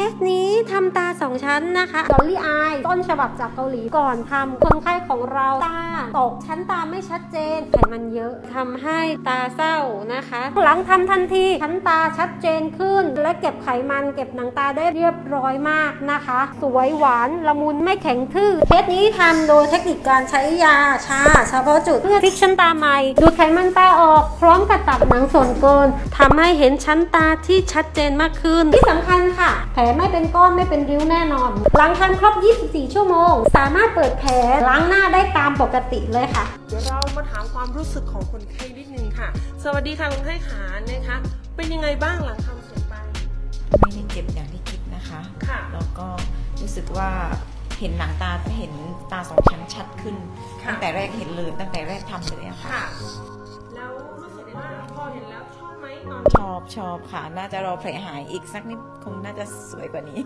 เคสนี้ทำตาสองชั้นนะคะดอลลี่อายต้นฉบับจากเกาหลีก่อนทำคนไข้ของเราตาตกชั้นตาไม่ชัดเจนไขมันเยอะทำให้ตาเศร้านะคะ หลังทำทันทีชั้นตาชัดเจนขึ้น และเก็บไขมันเก็บหนังตาได้เรียบร้อยมากนะคะ สวยหวานละมุนไม่แข็งทื่อเคสนี้ทำโดยเทคนิคการใช้ยาชาเฉพาะจุดเพื่อฟิกชั้นตาใหม่ดูดไขมันตาออกพร้อมกับตัดหนังส่วนเกินทำให้เห็นชั้นตาที่ชัดเจนมากขึ้นที่สำคัญค่ะแผลไม่เป็นก้อนไม่เป็นริ้วแน่นอนหลังทำครบ 24 ชั่วโมง สามารถเปิดแผลล้างหน้าได้ตามปกติเลยค่ะ เดี๋ยวเรามาถามความรู้สึกของคนไข้นิดนึงค่ะ สวัสดีค่ะคนไข้ขานะคะ เป็นยังไงบ้างหลังทำเสร็จไป ไม่ได้เจ็บอย่างที่คิดนะคะ ค่ะ แล้วก็รู้สึกว่าเห็นหนังตาเห็นตาสองชั้นชัดขึ้น ค่ะ ตั้งแต่แรกเห็นเลยตั้งแต่แรกทำเลยอะค่ะ ค่ะ แล้ว อนชอบชอบค่ะ น่าจะรอแผลหายอีกสักนิด คงน่าจะสวยกว่านี้